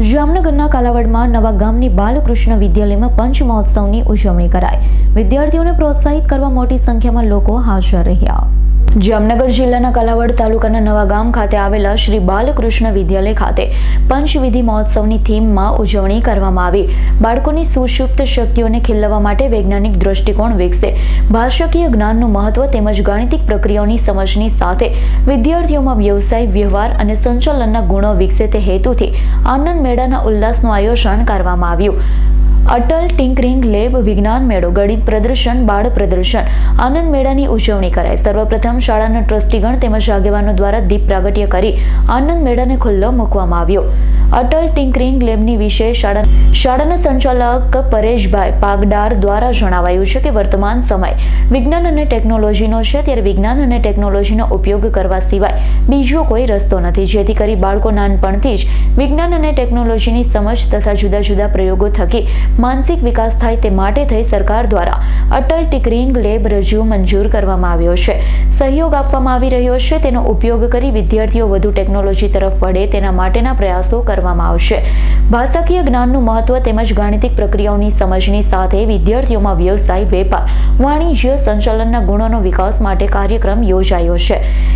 જામનગરના કાલાવડમાં નવા ગામની બાલકૃષ્ણ વિદ્યાલયમાં પંચ મહોત્સવની ઉજવણી કરાઈ. વિદ્યાર્થીઓને પ્રોત્સાહિત કરવા મોટી સંખ્યામાં લોકો હાજર રહ્યા. જામનગર જિલ્લાના કલાવડ તાલુકાના નવા ગામ ખાતે આવેલા શ્રી બાલકૃષ્ણ વિદ્યાલય ખાતે પંચવિધિ મહોત્સવની થીમમાં ઉજવણી કરવામાં આવી. બાળકોની સુષુપ્ત શક્તિઓને ખીલવવા માટે વૈજ્ઞાનિક દૃષ્ટિકોણ વિકસે. ભાષાકીય જ્ઞાનનું મહત્વ તેમજ ગાણિતિક પ્રક્રિયાઓની સમજની સાથે વિદ્યાર્થીઓમાં વ્યવસાય, વ્યવહાર અને સંચાલનના ગુણો વિકસે તે હેતુથી આનંદ મેળાના ઉલ્લાસનું આયોજન કરવામાં આવ્યું. અટલ ટિંકરિંગ લેબ વિજ્ઞાન મેળો, ગણિત પ્રદર્શન, બાળ પ્રદર્શન. આનંદ મેળાની ઉજવણી કરાઈ. સર્વપ્રથમ શાળાના ટ્રસ્ટીગણ તેમજ આગેવાનો દ્વારા દીપ પ્રાગટ્ય કરી આનંદ મેળાને ખુલ્લો મૂકવામાં આવ્યો. અટલ ટિંકરિંગ લેબની વિશે શાળા શાળાના સંચાલક પરેશભાઈ પાગડાર દ્વારા જણાવાયું છે કે વર્તમાન સમય વિજ્ઞાન અને ટેકનોલોજીનો છે. ત્યારે વિજ્ઞાન અને ટેકનોલોજીનો ઉપયોગ કરવા સિવાય બીજો કોઈ રસ્તો નથી. જેથી કરી બાળકો નાનપણથી જ વિજ્ઞાન અને ટેકનોલોજીની સમજ તથા જુદા જુદા પ્રયોગો થકી માનસિક વિકાસ થાય તે માટે થઈ સરકાર દ્વારા અટલ ટિકરિંગ લેબ રજૂ મંજૂર કરવામાં આવ્યો છે. સહયોગ આપવામાં આવી રહ્યો છે. તેનો ઉપયોગ કરી વિદ્યાર્થીઓ વધુ ટેકનોલોજી તરફ વળે તેના માટેના પ્રયાસો કરવામાં આવશે. ભાષાકીય જ્ઞાનનું મહત્વ તેમજ ગાણિતિક પ્રક્રિયાઓની સમજની સાથે વિદ્યાર્થીઓમાં વ્યવસાય, વેપાર, વાણિજ્ય સંચાલનના ગુણોનો વિકાસ માટે કાર્યક્રમ યોજાયો છે.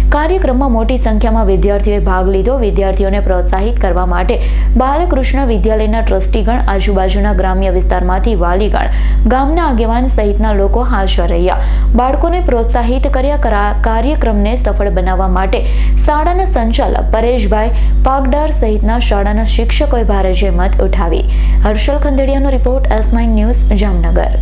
કાર્યક્રમમાં મોટી સંખ્યામાં વિદ્યાર્થીઓએ ભાગ લીધો. વિદ્યાર્થીઓને પ્રોત્સાહિત કરવા માટે બાલકૃષ્ણ વિદ્યાલયના ટ્રસ્ટીગણ, આજુબાજુના ગ્રામ્ય વિસ્તારમાંથી વાલીગણ, ગામના આગેવાન સહિતના લોકો હાજર રહ્યા. બાળકોને પ્રોત્સાહિત કર્યા કરા- કાર્યક્રમને સફળ બનાવવા માટે શાળાના સંચાલક પરેશભાઈ પાગડાર સહિતના શાળાના શિક્ષકોએ ભારે જહેમત ઉઠાવી. Harshal ખંદેડિયાનો report S nine news Jamnagar.